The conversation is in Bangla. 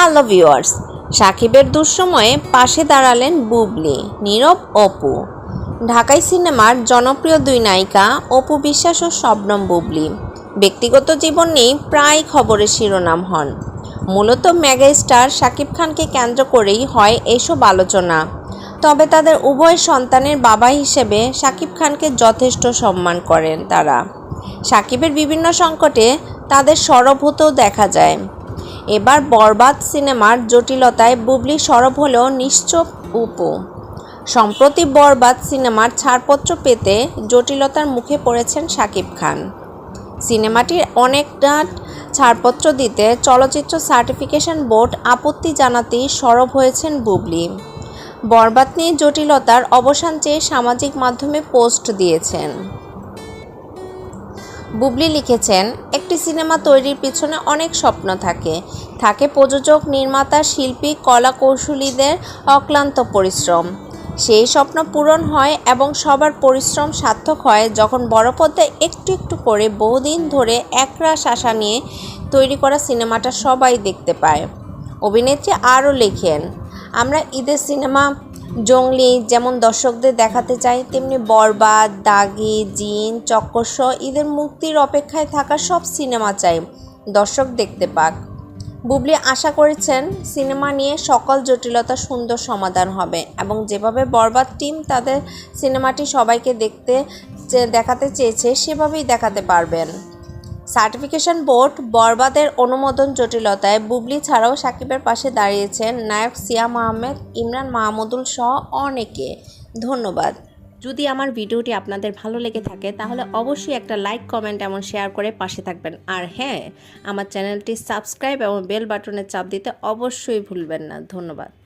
হ্যালো ভিউয়ার্স, সাকিবের দুঃসময়ে পাশে দাঁড়ালেন বুবলি, নীরব অপু। ঢাকাই সিনেমার জনপ্রিয় দুই নায়িকা অপু বিশ্বাস ও শবনম বুবলি। ব্যক্তিগত জীবন নিয়েই প্রায় খবরের শিরোনাম হন। মূলত মেগা স্টার সাকিব খানকে কেন্দ্র করেই হয় এসব আলোচনা। তবে তাদের উভয় সন্তানের বাবা হিসেবে সাকিব খানকে যথেষ্ট সম্মান করেন তারা। সাকিবের বিভিন্ন সংকটে তাদের সরব হতেও দেখা যায়। এবার বরবাদ সিনেমার জটিলতায় বুবলি সরব হলেও নিশ্চুপ উপু। সম্প্রতি বরবাদ সিনেমার ছাড়পত্র পেতে জটিলতার মুখে পড়েছেন শাকিব খান। সিনেমাটির অনেকটা ছাড়পত্র দিতে চলচ্চিত্র সার্টিফিকেশন বোর্ড আপত্তি জানাতেই সরব হয়েছেন বুবলি। বরবাদ নিয়ে জটিলতার অবসান চেয়ে সামাজিক মাধ্যমে পোস্ট দিয়েছেন। বুবলি লিখেছেন একটি সিনেমা তৈরির পিছনে অনেক স্বপ্ন থাকে। থাকে প্রযোজক, নির্মাতা, শিল্পী কলা কৌশলীদের অক্লান্ত পরিশ্রম। সেই স্বপ্ন পূরণ হয় এবং সবার পরিশ্রম সার্থক হয় যখন বড় পর্দায় একটু একটু করে বহুদিন ধরে একরাশ আশা নিয়ে তৈরি করা সিনেমাটা সবাই দেখতে পায়। অভিনেত্রী আরও লেখেন, আমরা ঈদের সিনেমা জঙ্গলি যেমন দর্শকদের দেখাতে চাই, তেমনি বরবাদ, দাগি, জিন চক্কস ঈদের মুক্তির অপেক্ষায় থাকা সব সিনেমা চাই। দর্শক দেখতে পাক। বুবলি আশা করেছেন সিনেমা নিয়ে সকল জটিলতা সুন্দর সমাধান হবে এবং যেভাবে বরবাদ টিম তাদের সিনেমাটি সবাইকে দেখতে দেখাতে চেয়েছে, সেভাবেই দেখাতে পারবেন। সার্টিফিকেশন বোর্ড বরবাদের অনুমোদন জটিলতায় বুবলি ছাড়াও সাকিবের পাশে দাঁড়িয়েছেন নায়ক সিয়াম আহমেদ, ইমরান মাহমুদুল সহ অনেকে। ধন্যবাদ। যদি আমার ভিডিওটি আপনাদের ভালো লেগে থাকে, তাহলে অবশ্যই একটা লাইক, কমেন্ট এবং শেয়ার করে পাশে থাকবেন। আর হ্যাঁ আমার চ্যানেলটি সাবস্ক্রাইব এবং বেল বাটনে চাপ দিতে অবশ্যই ভুলবেন না। ধন্যবাদ।